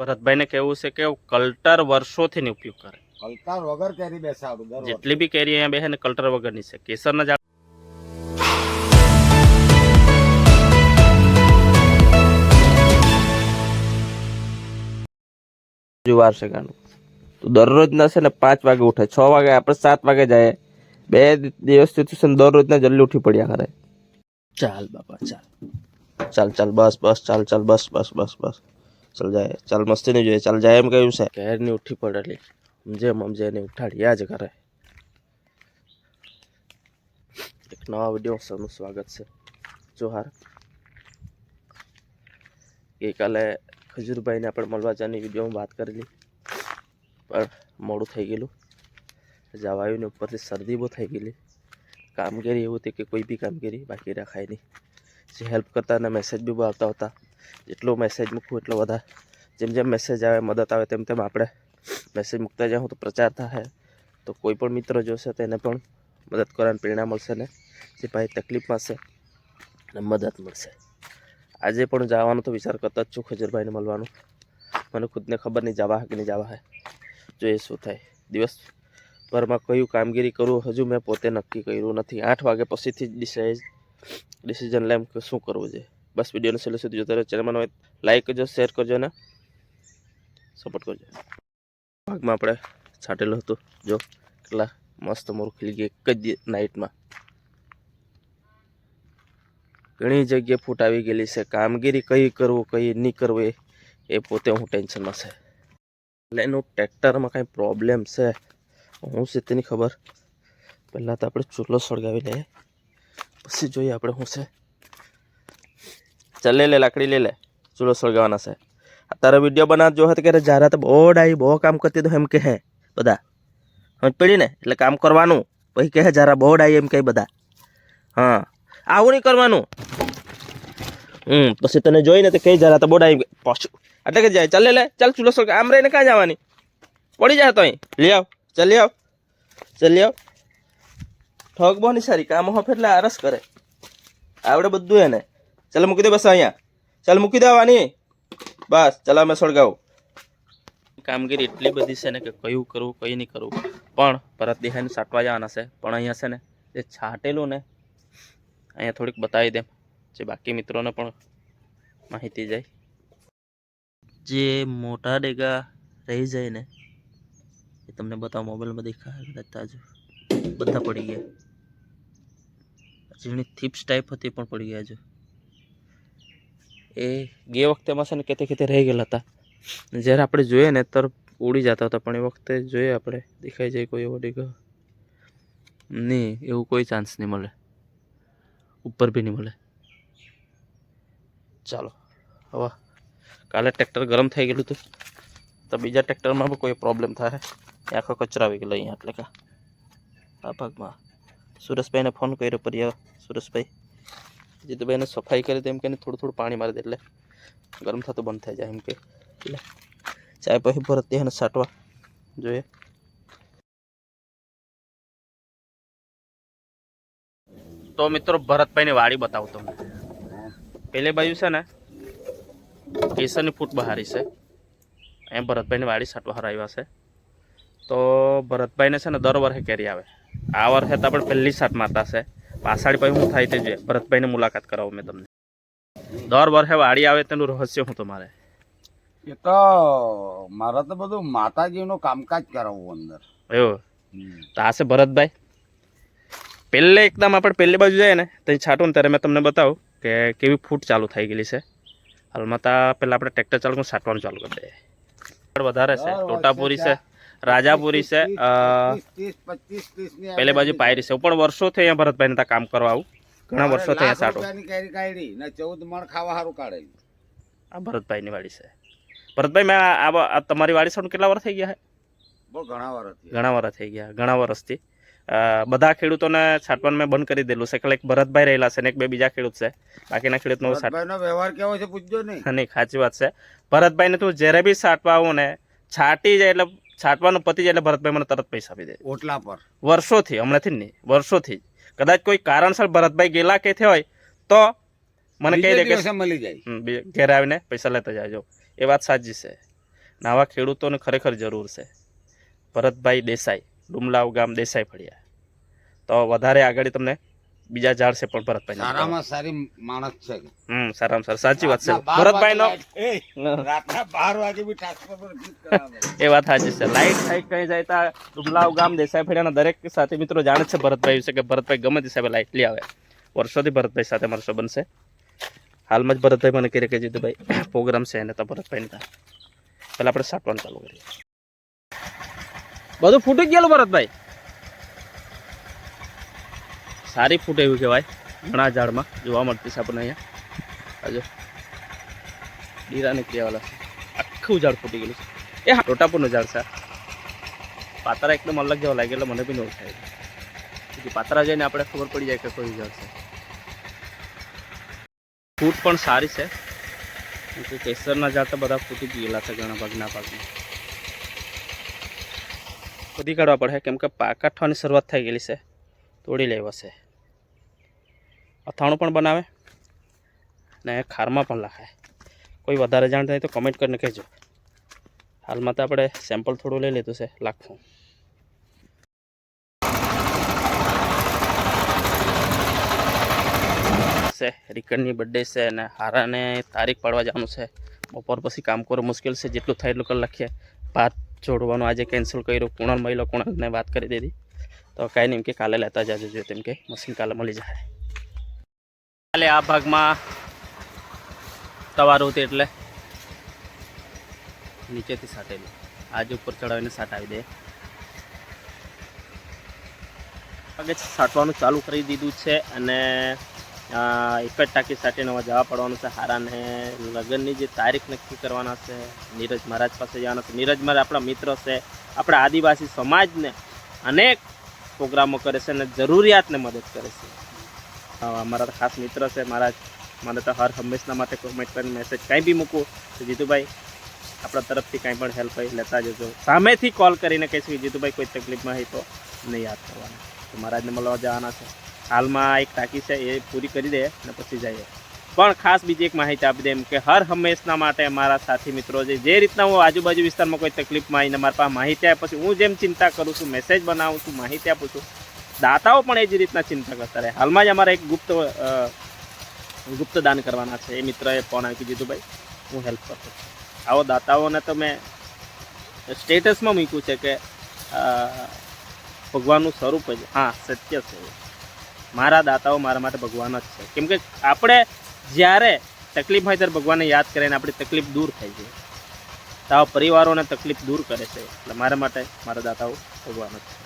ભરતભાઈને કેવું છે કે કલ્ટર વર્ષોથી ને ઉપયોગ કરે. કલ્ટર વગર કેરી બેસાડું જેટલી બી કેરી અહીંયા બેસે ને કલ્ટર વગરની છે. કેસરના ઝાડ જુવાર છે ગાનું તો દરરોજના છે ને પાંચ વાગે ઉઠે. છ વાગે આપણે સાત વાગે જાય. બે દિવસથી છે ને દરરોજના જલ્દી ઉઠી પડ્યા કરે. ચાલ બાપા ચાલ. ચાલ ચાલ બસ બસ ચાલ ચાલ બસ બસ બસ બસ. ચાલ જાય, ચાલ મસ્તી નહીં જોઈએ, ચાલ જાય એમ કહ્યું છે. ઘેરની ઉઠી પડેલી. સમજે મમજે એને આ જ કરે. એક નવા વીડિયો સૌનું સ્વાગત છે. જોહાર. ગઈકાલે ખજૂરભાઈને આપણે મળવા જવાની વિડીયોમાં વાત કરેલી. પણ મોડું થઈ ગયેલું. જવાયું ને ઉપરથી શરદી બહુ થઈ ગયેલી. કામગીરી એવું હતી કે કોઈ બી કામગીરી બાકી રખાય નહીં. જે હેલ્પ કરતા અને મેસેજ બી બહુ આવતા હતા. જેટલો મેસેજ મૂકું એટલો વધારે. જેમ જેમ મેસેજ આવે, મદદ આવે, તેમ તેમ આપણે મેસેજ મૂકતા જાઉં તો પ્રચાર થાય. તો કોઈ પણ મિત્ર જોશે તેને પણ મદદ કરવાની પ્રેરણા મળશે ને જે ભાઈ તકલીફમાં છે અને મદદ મળશે. આજે પણ જવાનો તો વિચાર કરતો જ છું ખજૂરભાઈને મળવાનું. મને ખુદને ખબર નહીં જવા કે નહીં જવા હે. જોઈએ શું થાય. દિવસભરમાં કયું કામગીરી કરવું હજુ મેં પોતે નક્કી કર્યું નથી. આઠ વાગે પછીથી જ ડિસાઇડ ડિસિઝન લેમ કે શું કરવું છે? બસ વિડીયોને છેલ્લે સુધી જોતા રહો ચેનલમાં હોય લાઈક કરજો શેર કરજો અને સપોર્ટ કરજો. ભાગમાં આપણે છાંટેલું હતું. જો, કેટલા મસ્ત મોરું ખીલી ગયું એક જ નાઇટમાં ઘણી જગ્યાએ ફૂટ આવી ગયેલી છે. કામગીરી કઈ કરવું, કઈ નહીં કરવું એ પોતે હું ટેન્શનમાં છે. એટલે એનું ટ્રેક્ટરમાં કાંઈ પ્રોબ્લેમ છે? હું છે તેની ખબર? પહેલાં તો આપણે ચૂલો સળગાવી લઈએ. પછી જોઈએ આપણે શું છે. ચાલ લે લે, લાકડી લે લે. ચૂલો સળગાવવાના છે. તારો વીડિયો બનાવ જો હતો કે તો બહુ ડાઈ બહુ કામ કરતી તો એમ કહે. બધા. સમજ પડી ને? એટલે કામ કરવાનું. પછી કહે, જારા બહુ ડાઈ એમ કહે બધા. હા. આવું નહીં કરવાનું. હમ, પછી તને જોઈને તો કઈ જરા તો બહુ ડાઈ પાછું. એટલે કે જાય, ચાલ, લે ચાલ, ચૂલો સળગ આમ રહીને ક્યાં જવાની? પડી જાય તો અહીં. લઈ આવ. ચાલ, લઈ આવ. ચાલ, લઈ આવ. ઠગ બહુ સારી કામ હોફ એટલે આરસ કરે. આવડે બધું એને. ચાલ મૂકી દે બસ અહીંયા. ચાલ મૂકી દેવાની બસ, ચાલ અમે સળગાવું. કામગીરી એટલી બધી છે ને કે કયું કરવું કયું નહીં કરવું. પણ પરત દેહાને સાટવા જવાના છે. પણ અહીંયા છે ને, જે છાંટેલું ને, અહીંયા થોડીક બતાવી દેમ જે બાકી મિત્રોને પણ માહિતી જાય. જે મોટા ડેગા રહી જાય ને, એ તમને બતાવો. મોબાઈલમાં દેખાય, કદાચ તાજુ. બધા પડી ગયા. જેની થીપ્સ ટાઈપ હતી, પણ પડી ગયા જો એ ગે વખતે એમાં છે ને કેતે કેતે રહી ગયેલા હતા. જ્યારે આપણે જોઈએ ને તર ઉડી જતા હતા, પણ એ વખતે જોઈએ આપણે, દેખાઈ જાય કોઈ એવો ડેગો. નહીં એવું કોઈ ચાન્સ નહીં મળે. ઉપર બી નહીં મળે. ચાલો, હવે કાલે ટ્રેક્ટર ગરમ થઈ ગયેલું હતું. તો બીજા ટ્રેક્ટરમાં પણ કોઈ પ્રોબ્લેમ થાય. એ આખો કચરો આવી ગયેલો અહીંયા, એટલે કે આ ભાગમાં. સુરેશભાઈને ફોન કર્યો પર સુરેશભાઈ. જીતુભાઈને સફાઈ કરી એમ કે થોડું થોડું પાણી મારી દે એટલે ગરમ થતું બંધ થઈ જાય એમ કે. એટલે ચાય પછી ભરત એને સાટવા. જોઈએ. તો મિત્રો ભરતભાઈની વાડી બતાવું તમને. પેલે બાજુ છે ને, કેસરની ફૂટ બહારી છે. અહીંયા ભરતભાઈની વાડી સાટવા હરાવ્યા છે. તો ભરતભાઈને છે ને દર વર્ષે કેરી આવે. આ વર્ષે તો આપણે પહેલી સાટ મારતા છે. પાછળ પછી શું થાય તે જોઈએ ભરતભાઈની મુલાકાત કરાવું મેં તમને. દર વર્ષે વાડી આવે તેનું રહસ્ય હું તમારે? એ તો મારે તો બધું માતાજીનું કામકાજ કરાવવું અંદર. એવું? તો આ છે ભરતભાઈ. પહેલે એકદમ આપણે પહેલી બાજુ જાય ને ત્યાં છાંટું ને ત્યારે મેં તમને બતાવું કે કેવી ફૂટ ચાલુ થઈ ગયેલી છે. હાલમાં તો પહેલાં આપણે ટ્રેક્ટર ચાલુ છાંટવાનું ચાલુ કરી દઈએ વધારે છે ટોટાપુરી છે. રાજાપુરી છે ની પેલે બાજુ પાયરી છે. પણ વર્ષોથી અહીંયા ભરતભાઈને ત્યાં કામ કરવા આવું. ઘણા વર્ષોથી અહીંયા સાટો. ને ચૌદ મણ ખાવા સારું કાઢે આ ભરતભાઈની વાડી છે. ભરતભાઈ મેં આ તમારી વાડી સાટું કેટલા વર્ષ થઈ ગયા છે? ઘણા વર્ષ ઘણા વર્ષ થઈ ગયા ઘણા વર્ષથી. બધા ખેડૂતોને છાંટવાનું મેં બંધ કરી દેલું છે. એક ભરતભાઈ રહેલા છે ને એક બે બીજા ખેડૂત છે. બાકીના ખેડૂતનો નો વ્યવહાર કેવો છે પૂછજો નહીં સાચી વાત છે. ભરતભાઈને તું જ્યારે બી છાંટવા આવું ને છાંટી જાય એટલે છાંટવાનું પતી જાય એટલે ભરતભાઈ મને તરત પૈસા આપી દે. ઓટલા પર. વર્ષોથી હમણાંથી જ નહીં વર્ષોથી. કદાચ કોઈ કારણસર ભરતભાઈ ગેલા કે થયા હોય તો મને કહી દે કે મળી જાય. ઘેર આવીને પૈસા લેતા જાજો. એ વાત સાચી છે. નાવા આવા ખેડૂતોને ખરેખર જરૂર છે. ભરતભાઈ દેસાઈ ડુમલાવ ગામ દેસાઈ ફળિયા. તો વધારે આગળ તમને બીજા ઝાડ છે પણ ભરતભાઈ સારામાં સારી માણસ છે. હમ સારામાં સારું. સાચી વાત છે. ભરતભાઈ નો રાતના બાર વાગે બી એ વાત સાચી છે. લાઈટ સાઈડ કઈ જાય તા ડુમલાવ ગામ દેસાઈ ફળિયાના દરેક સાથી મિત્રો જાણે છે ભરતભાઈ વિશે કે ભરતભાઈ ગમે તે સાહેબ લાઈટ લઈ આવે. વર્ષોથી ભરતભાઈ સાથે મારો સંબંધ છે. હાલમાં જ ભરતભાઈ મને કહી કે જીતુભાઈ પ્રોગ્રામ છે એને તો ભરતભાઈ ત્યાં. પહેલાં આપણે સાટવાનું ચાલુ કરીએ. બધું ફૂટી ગયેલું ભરતભાઈ. સારી ફૂટ એવું કહેવાય, ઘણા ઝાડમાં જોવા મળતી છે આપણને અહીંયા. હજુ ડીરા નીકળી આવેલા છે. આખું ઝાડ ફૂટી ગયેલું છે. એ હા ટોટાપુરનું ઝાડ છે પાતરા એકદમ અલગ જેવા લાગે એટલે મને બી નવું થાય પછી પાતરા જઈને આપણે ખબર પડી જાય કે કોઈ ઝાડ છે. ફૂટ પણ સારી છે. કેસરના ઝાડ તો બધા ફૂટી ગયેલા છે ઘણા ભાગના ભાગમાં. બધી કાઢવા પડે, કેમ કે પાકા થવાની શરૂઆત થઈ ગયેલી છે. તોડી લેવા છે. અથાણું પણ બનાવે ને ખારમાં પણ લખાય. કોઈ વધારે જાણ થાય તો કમેન્ટ કરીને કહેજો. હાલમાં તો આપણે સેમ્પલ થોડું લઈ લીધું છે, લાખું. છે રિકનની બર્થડે છે અને હારાને તારીખ પાડવા જવાનું છે. બપોર પછી કામ કરવું મુશ્કેલ છે, જેટલું થાય એટલું કરી લખીએ. ભાત જોડવાનું આજે કેન્સલ કર્યું, કુણાલ મહિલા કુણાલને વાત કરી દીધી. તો કાંઈ નહીં કે કાલે લેતા જજો જોઈએ તેમ કે મશીન કાલે મળી જાય. કાલે આ ભાગમાં તવારું હતી એટલે. નીચેથી સાટેલું. આજ ઉપર ચડાવીને સાટાવી દે. વાગે સાટવાનું ચાલુ કરી દીધું છે અને એક જ ટાંકી સાટીને જવા પડવાનું છે હારાને લગ્નની જે તારીખ નક્કી કરવાના છે, નીરજ મહારાજ પાસે જવાના છે. નીરજ મહારાજ આપણા મિત્ર છે, આપણા આદિવાસી સમાજને અનેક પ્રોગ્રામો કરે છે અને જરૂરિયાતને મદદ કરે છે. અમારા ખાસ મિત્ર છે મહારાજ મને તો હર હંમેશના માટે કોમેન્ટ કરીને મેસેજ કાંઈ બી મૂકું તો જીતુભાઈ આપણા તરફથી કાંઈ પણ હેલ્પ હોય, લેતા જજો. સામેથી કોલ કરીને કહીશું કે જીતુભાઈ કોઈ તકલીફમાં હોય તો નહીં યાદ કરવાના. તો મહારાજને મળવા જવાના છે. હાલમાં એક ટાંકી છે, એ પૂરી કરી દે અને પછી જઈએ. પણ ખાસ બીજી એક માહિતી આપી દે એમ કે હર હંમેશના માટે મારા સાથી મિત્રો છે, જે રીતના હું આજુબાજુ વિસ્તારમાં કોઈ તકલીફમાં આવીને મારા પાસે માહિતી આપે પછી હું જેમ ચિંતા કરું છું મેસેજ બનાવું છું, માહિતી આપું છું દાતાઓ પણ એ જ રીતના ચિંતા કરતા રહે. હાલમાં જ અમારે એક ગુપ્ત ગુપ્ત દાન કરવાના છે. એ મિત્રએ ફોન આપી દીધું ભાઈ, હું હેલ્પ કરતો આવો દાતાઓને તો મેં સ્ટેટસમાં મૂક્યું છે કે ભગવાનનું સ્વરૂપ જ. હા, સત્ય છે મારા દાતાઓ મારા માટે ભગવાન જ છે. કેમ કે આપણે જ્યારે તકલીફ હોય ત્યારે ભગવાનને યાદ કરીને આપણી તકલીફ દૂર થઈ જાય. તો આવા પરિવારોને તકલીફ દૂર કરે છે. એટલે મારા માટે મારા દાતાઓ ભગવાન જ છે.